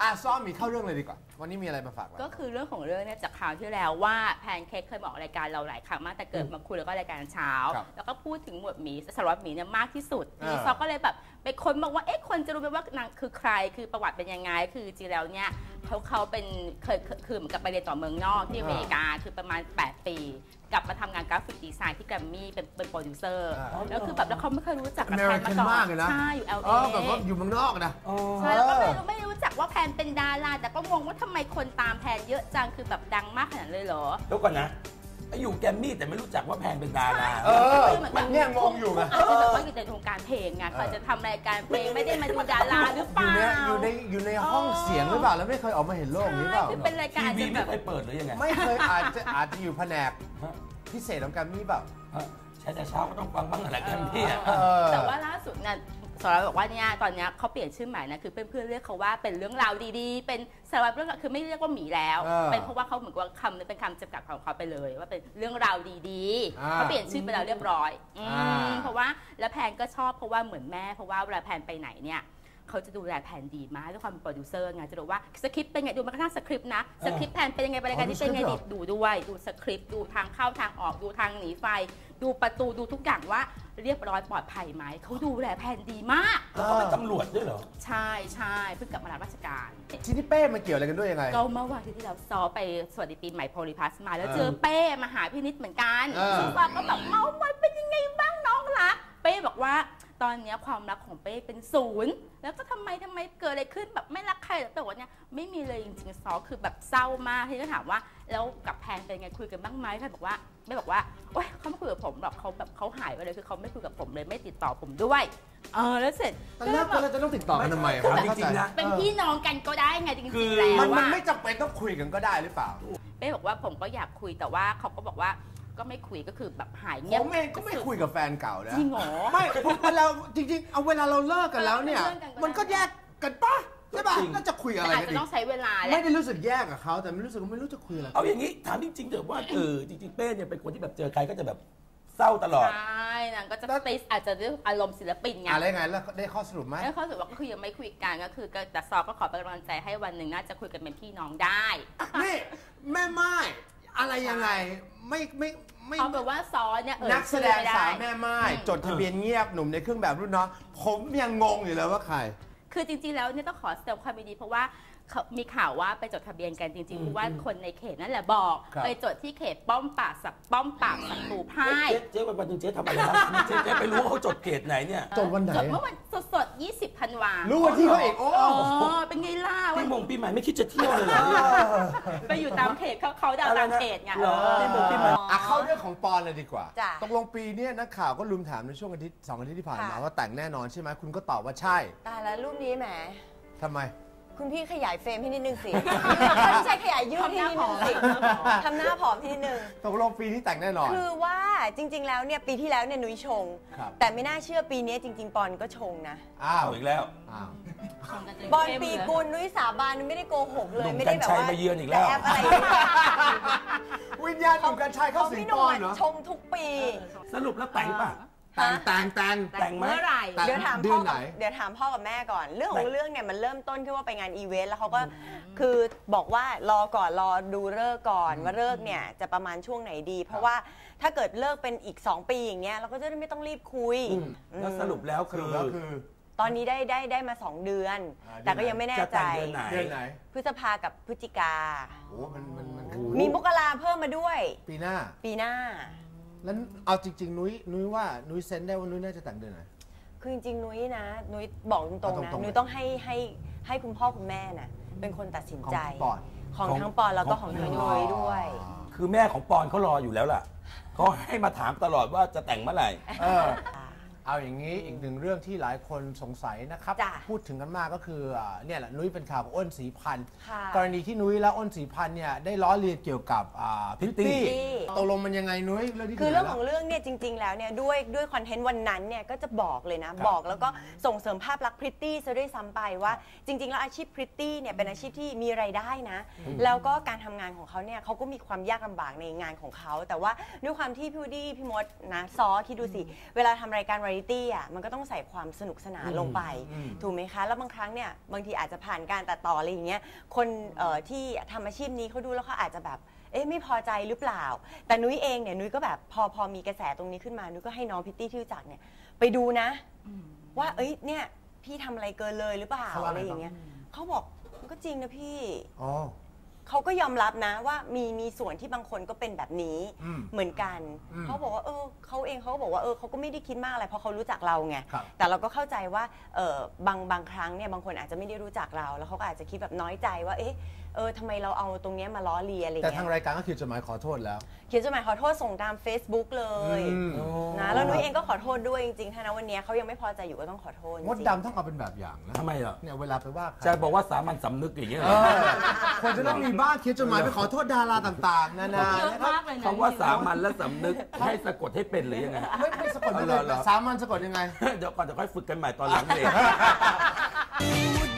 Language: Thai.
อะซ้อมมีเข้าเรื่องเลยดีกว่า วันนี้มีอะไรมาฝากเรา ก็คือเรื่องของเรื่องเนี่ยจากข่าวที่แล้วว่าแพนเค้กเคยบอกรายการเราหลายครั้งมากแต่เกิดมาคุยแล้วก็รายการเช้า ครับแล้วก็พูดถึงหมวดหมีสารวัตรหมีเนี่ยมากที่สุดอ่าทีนี้ซอก็เลยแบบไปค้นบอกว่าเอ๊ะคนจะรู้ไหมว่านางคือใครคือประวัติเป็นยังไงคือจริงแล้วเนี่ย เขาเขาเป็นเคยเคยคือเหมือนกับไปเรียนต่อเมืองนอกที่อเมริกาคือประมาณ 8 ปี กลับมาทำงานกราฟิกดีไซน์ที่แกรมมี่เป็นเป็นโปรดิวเซอร์อ่าแล้วคือแบบแล้วเขาไม่เคยรู้จักกับแพน American มาก่อมากนเลยนะใช่อยู่ LA อ๋อแบบว่าอยู่เมืองนอกนะใช่แล้วก็เอไม่อรู้ไม่รู้จักว่าแพนเป็นดาราแต่ก็งงว่าทำไมคนตามแพนเยอะจังคือแบบดังมากขนาดนั้นเลยเหรอแล้วก่อนนะ ไปอยู่แกรมมี่แต่ไม่รู้จักว่าแพงเป็นดารา เออคือหมืเนี่ยงงอยู่ไงอาจจะแบบว่าอยู่ในวงการเพลงไงเขาอาจจะทำรายการเพลงไม่ได้มาดูดาราหรือเปอยู่ล่าในอยู่ในอยู่ในห้องเสียงหรือเปล่าแล้วไม่เคยออกมาเห็นโลกนี้เปล่าคือเป็นรายการทีอาจวีจะแบไม่บเคยเปิดหรือยังไง ไม่เคยอาจจะอาจจะอยู่แผนกฮะพิเศษของการมีเปล่าฮะใช่แต่เช้าก็ต้องฟังบ้างแหละแกรมมี่อะเออแต่ว่าล่าสุดเนี่ย สารวัตรบอกว่าเนี่ยตอนเนี้ยเขาเปลี่ยนชื่อใหม่นะคือเพื่อนๆเรียกเขาว่าเป็นเรื่องราวดีๆ เป็นสารวัตรเรื่องราวคือไม่เรียกว่าหมีแล้ว เออเป็นเพราะว่าเขาเหมือนกับว่าคำนี้เป็นคำจำกัดของเขาไปเลย ว่าเป็นเรื่องราวดีอ่าๆเขาเปลี่ยนชื่อไปแล้วเรียบร้อยอืมอ่า เพราะว่าแล้วแพนก็ชอบเพราะว่าเหมือนแม่เพราะว่าเวลาแพนไปไหนเนี่ยเขาจะดูแลแผนดีมากด้วยความเป็นโปรดิวเซอร์ไงจะรู้ว่าสคริปต์เป็นไงดูแม้กระทั่งสคริปต์นะสคริปต์แผนเป็นยังไงบรรยากาศนี้เป็นยังไงดีดูด้วยดูสคริปต์ดูทางเข้าทางออกดูทางหนีไฟ ดูประตูดูทุกอย่างว่า เรียบร้อยปลอดภัยไหม เขาดูแลแผนดีมาก แล้วก็เป็นตำรวจด้วยเหรอ ใช่ใช่เพิ่งกลับมารับราชการทีนี้เป้มันเกี่ยวอะไรกันด้วยยังไง ก็เมื่อวันที่เราซ้อไปสวัสดีปีใหม่โพลิพัสมา แล้วเออเจอเป้มาหาพี่นิดเหมือนกันเออซึ่งฟ้าก็แบบเมาส์มอยเป็นยังไงบ้างน้องรัก เป้บอกว่าตอนเนี้ยความรักของเป้เป็นศูนย์ แล้วก็ทำไมทำไมเกิดอะไรขึ้นแบบไม่รักใครแต่ว่าเนี่ยไม่มีเลยจริงๆซอคือแบบเศร้ามากที่ก็ถามว่า แล้วกับแพนเป็นไงคุยกันบ้างไหมแพนบอกว่าไม่บอกว่าโอ๊ย เขาไม่คุยกับผมหรอกเขาแบบเขาหายไปเลยคือเขาไม่คุยกับผมเลยไม่ติดต่อผมด้วย เออแล้วเสร็จตอนแรกก็เราแบบจะต้องติดต่อกันทำไมถามจริงๆนะ เป็นพี่น้องกันก็ได้ไงจริงคือๆแล้วมันมันอะไม่จำเป็นต้องคุยกันก็ได้หรือเปล่า เป้บอกว่าผมก็อยากคุยแต่ว่าเขาก็บอกว่าก็ไม่คุยก็คือแบบหายผเงียบมเองก็ไม่คุยกับแฟนเก่านะ จริงเหรอ ไม่ผมเวลาจริงๆ เอาเวลาเราเลิกกันแล้วเนี่ย เลิกกันก็ได้ มันก็แยกกันปะ ใช่ปะจริงน่าจะคุยอะไรแต่อาจกันจะอีต้อกงใช้เวลาแหไม่ละได้รู้สึกแยกกับเขาแต่ไม่รู้สึกว่าไม่รู้จะคุยอะไร เอาอย่างนี้ถามจริงๆเถอะว่าเออจริงๆเป้เนี่ยเป็นคนที่แบบเจอใครก็จะแบบเศร้าตลอด ใช่นางก็จะติสอาจจะด้วยอารมณ์ศิลปินไงอะไรไงแล้วได้ข้อสรุปไหมแล้วเขาถือว่าก็คือยังไม่คุยกันก็คือก็แต่ซอก็ขอเป็นกำลังใจให้วันหนึ่งน่าจะคุยกันเป็นพี่น้องได้นี่แม่ไม้อะไรยังไงไม่ไม่ไม่ เขาแบบว่าซอเนี่ยเออนักแสดงชื่อไม่ไสาวแม่ไม้อืม จดทะเบียนเงียบหนุ่มในเครื่องแบบรุ่นน้องผมยังงงอยู่เลยว่าใคร คือจริงๆแล้วเนี่ยต้องขอแสดงความยินดีเพราะว่าเขามีข่าวว่าไปจดทะเบียนกันจริงๆเพราะว่าคนในเขตนั่นแหละบอก ครับ ไปจดที่เขตป้อมปรากสักป้อมปรากสักตูพ่าย เจ๊เจ๊วันวันหนึงเจ๊ทำอะไรนะเจ๊เจ๊ไปรู้ว่าเขาจดเกรดไหนเนี่ย จดวันไหน จดเมื่อวันสดๆ 20ธันวารู้วันที่เขาเอกโอ้อ๋อเป็นไงล่ะวัพี่นม งปีใหม่ไม่คิดจะเที่ยวเลยเหรอไปอยู่ตามเขตเขาเขาดาวน์ตามเขตไงเหรอพี่มงปีใหม่อะเข้าเรื่องของปอนเลยดีกว่าจ้ะตกลงปีเนี้ยนักข่าวก็ลุมถามในช่วงอาทิตย์สองอาทิตย์ที่ผ่านมาค่ะ ว่าแต่งแน่นอนใช่ไหมคุณก็ตอบว่าใช่ตายแล้วรูปนี้แหม ทำไม คุณพี่ขยายเฟรมให้นิดนึงสิ ไม่ใช่ขยายยืดให้นิดนึงสิทำหน้าผอมให้นิดนึง ตกลงปีนี้แต่งแน่นอน คือว่า จริง ๆ แล้วเนี่ยปีที่แล้วเนี่ยนุ้ยชง ครับ แต่ไม่น่าเชื่อปีนี้จริง ๆ ปอนก็ชงนะ อ้าวเอาอีกแล้วอ้าว บอลปีกุลนุ้ยสาบานนุ้ยไม่ได้โกหกเลยหนุ่มไม่ได้แบบกัญชัยว่ามาเยือนอีกแล้วจะแอบอะไรเนี่ยวิญญาณหนุ่มกัญชัยเข้าสิงพี่หปนุ่อมนเหรออะชงทุกปี สรุปแล้วแต่งป่ะ แต่งแต่งแต่งแต่งไหมเมื่อไหร่แต่เดี๋ยวถามเดืพ่ออนไหนกับเดี๋ยวถามพ่อกับแม่ก่อน เรื่องขอแต่งเรื่องเนี่ยมันเริ่มต้นขึ้นว่าไปงานอีเวนต์แล้วเขาก็คือบอกว่ารอก่อนรอดูเลิกษ์ก่อนว่าเลิกษ์เนี่ยจะประมาณช่วงไหนดี เพราะว่าถ้าเกิดเลิกเป็นอีก 2 ปีอย่างเงี้ยเราก็จะได้ไม่ต้องรีบคุยอืมอืมแล้วสรุปแล้วสคืรุอปแล้วคือตอนนี้ได้ได้ได้มา 2 เดือนอ่าแต่ก็ยังไม่แน่จะใจแต่งเดือนไหนเดือนไหนพฤษภากับพฤศจิกาโอ้มันมันมันมีมกราเพิ่มมาด้วย ปีหน้า ปีหน้า แล้วเอาจริง ๆ นุ้ยนุ้ยว่านุ้ยเซนได้ว่านุ้ยน่าจะแต่งเดือนไหน คือจริงๆนุ้ยนะนุ้ยบอกตรงๆนะเอาตรงๆ นุ้ยต้องให้ให้ให้คุณพ่อคุณแม่น่ะเป็นคนตัดสินของใจ ปอนของของทั้งปอนแล้วก็ขขอองงทั้งนุ้ยด้วย คือแม่ของปอนเขารออยู่แล้วล่ะเขาให้มาถามตลอดว่าจะแต่งเมื่อไหร่ เออ เอาอย่างนี้อีกหนึ่งเรื่องที่หลายคนสงสัยนะครับ จ้ะพูดถึงกันมากก็คืออ่าเนี่ยแหละนุ้ยเป็นข่าวของอ้นสีพันธ์ค่ะกรณีที่นุ้ยและอ้นสีพันธ์เนี่ยได้ล้อเลียนเกี่ยวกับพิตพริตตี้ตี้ ตกลงมันยังไงนุ้ยเรื่องที่คือเรื่องถึขไหนองแล้วเรื่องเนี่ยจริง ๆ แล้วเนี่ยด้วยด้วยคอนเทนต์วันนั้นเนี่ยก็จะบอกเลยนะครับบอกแล้วก็ส่งเสริมภาพลักษณ์พริตตี้ซะด้วยซ้ำไปว่าจริง ๆ แล้วอาชีพพริตตี้เนี่ยเป็นอาชีพที่มีรายได้นะ แล้วก็การทำงานของเขาเนี่ยเขาก็มีความยากลำบากในงานของเขา แต่ว่าด้วยความที่พี่วูดดี้พี่มดนะซอคิดดูสิ เวลาทำรายการวาไราไรตี้อะมันก็ต้องใส่ความสนุกสนานลงไป ถูกไหมคะ แล้วบางครั้งเนี่ยบางทีอาจจะผ่านการตัดต่ออะไรอย่างเงี้ยคนเอ่อที่ทำอาชีพนี้เขาดูแล้วเขาอาจจะแบบเอ๊ะไม่พอใจหรือเปล่า แต่นุ้ยเองเนี่ยนุ้ยก็แบบพอพอมีกระแสตรงนี้ขึ้นมานุ้ยก็ให้น้องพิตตี้ที่รู้จักเนี่ยไปดูนะ ว่าเอ้ยเนี่ยพี่ทำอะไรเกินเลยหรือเปล่าเขาว่าอะไงไรอย่างเงี้ยเขาบอกมันก็จริงนะพี่ อ๋อ เขาก็ยอมรับนะว่ามีมีส่วนที่บางคนก็เป็นแบบนี้อืมเหมือนกัน อืมเขาบอกว่าเออเขาเองเขาก็บอกว่าเออเขาก็ไม่ได้คิดมากอะไรเพราะเขารู้จักเราไงครับแต่เราก็เข้าใจว่าเออบางบางครั้งเนี่ยบางคนอาจจะไม่ได้รู้จักเรา แล้วเขาก็อาจจะคิดแบบน้อยใจว่าเอ๊ะเออทำไมเราเอาตรงเนี้ยมาล้อเลียนอะไรแต่เงี้ทางยรายการก็คือจดหมายขอโทษแล้ว เขียนจดหมายขอโทษส่งตาม Facebook เลยอืม นะแล้วนุ้ยเองก็ขอโทษด้วยจริงๆถ้านะวันเนี้ยเขายังไม่พอใจอยู่ก็ต้องขอโทษจริงมดดำต้องเอาเป็นแบบอย่างนะทำไมเหรอ เนี่ยเวลาไปว่าใครจะบอกว่าสามัญสำนึกอย่างเงี้ยเหเอรออควรจะต้องมีบ้านเขียนจดหมายไปขอโทษดาราต่าง ๆ นานาเยอะนะครับมากเลยนะคำว่าสามัญและสำนึกให้สะกดให้เป็นหรือยังไง ไม่ไม่สะกดไม่เอาเหรได้อเหรอสามัญสะกดยังไง เดี๋ยวก่อนจะค่อยฝึกกันใหม่ตอนหลังเลย Would